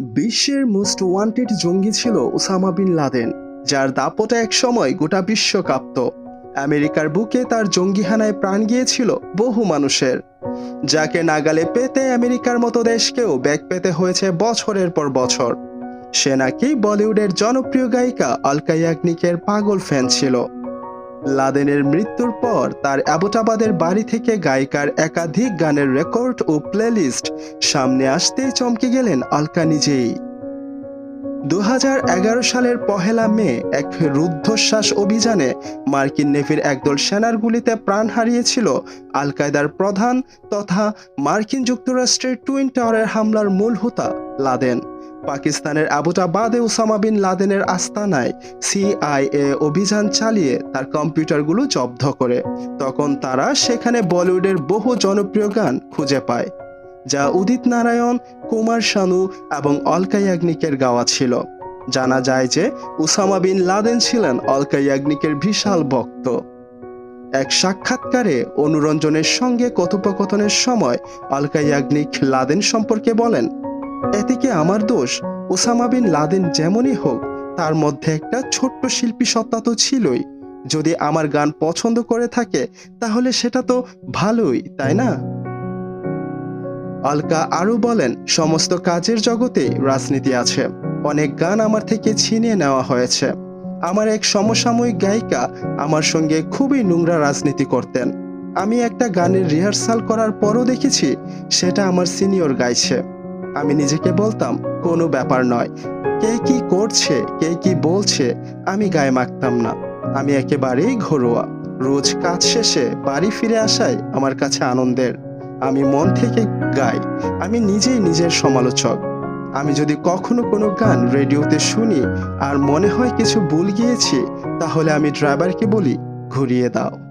বিশ্বের most wanted জঙ্গি ছিল ওসামা বিন লাদেন, যার দাপটে এক সময় গোটা বিশ্ব কাঁপত। আমেরিকার বুকে তার জঙ্গিহানায় প্রাণ গিয়েছিল বহু মানুষের। যাকে নাগালে পেতে আমেরিকার মতো দেশকেও ব্যাগ পেতে হয়েছে বছরের পর বছর। সে নাকি বলিউডের জনপ্রিয় গায়িকা আলকা ইয়াগনিকের পাগল ফ্যান ছিল। লাদেনের মৃত্যুর পর তার অ্যাবোটাবাদের বাড়ি থেকে গায়িকার একাধিক গানের রেকর্ড ও প্লেলিস্ট সামনে আসতেই চমকে গেলেন আলকা নিজেই। দু সালের পহেলা মে এক রুদ্ধশ্বাস অভিযানে মার্কিন নেভির একদল সেনার গুলিতে প্রাণ হারিয়েছিল আল কায়দার প্রধান তথা মার্কিন যুক্তরাষ্ট্রের টুইন টাওয়ারের হামলার মূল হোতা লাদেন। পাকিস্তানের আবুটাবাদে ওসামা বিন লাদেনের আস্তানায় সিআইএ অভিযান চালিয়ে তার কম্পিউটারগুলো জব্দ করে। তখন তারা সেখানে বলিউডের বহু জনপ্রিয় গান খুঁজে পায়, যা উদিত নারায়ণ, কুমার শানু এবং অলকা ইয়াগনিকের গাওয়া ছিল। জানা যায় যে উসামা বিন লাদেন ছিলেন অলকা ইয়াগনিকের বিশাল ভক্ত। এক সাক্ষাৎকারে অনুরঞ্জনের সঙ্গে কথোপকথনের সময় অলকা ইয়াগনিক লাদেন সম্পর্কে বলেন এতে কি আমার দোষ ওসামা বিন লাদেন যেমনই হোক, তার মধ্যে একটা ছোট্ট শিল্পী সত্তা তো ছিলই। যদি আমার গান পছন্দ করে থাকে, তাহলে সেটা তো ভালোই, তাই না? আলকা আরও বলেন, সমস্ত কাজের জগতে রাজনীতি আছে। অনেক গান আমার থেকে ছিনিয়ে নেওয়া হয়েছে। আমার এক সমসাময়িক গায়িকা আমার সঙ্গে খুবই নোংরা রাজনীতি করতেন। আমি একটা গানের রিহার্সাল করার পরও দেখেছি, সেটা আমার সিনিয়র গাইছে। আমি নিজেকে বলতাম, কোনো ব্যাপার নয়। কে কি করছে, কে কি বলছে, আমি গায়ে মাখতাম না। আমি একেবারেই ঘরোয়া। রোজ কাজ শেষে বাড়ি ফিরে আসাই আমার কাছে আনন্দের। আমি মন থেকে গাই। আমি নিজেই নিজের সমালোচক। আমি যদি কখনো কোনো গান রেডিওতে শুনি আর মনে হয় কিছু ভুল গিয়েছি, তাহলে আমি ড্রাইভারকে বলি, ঘুরিয়ে দাও।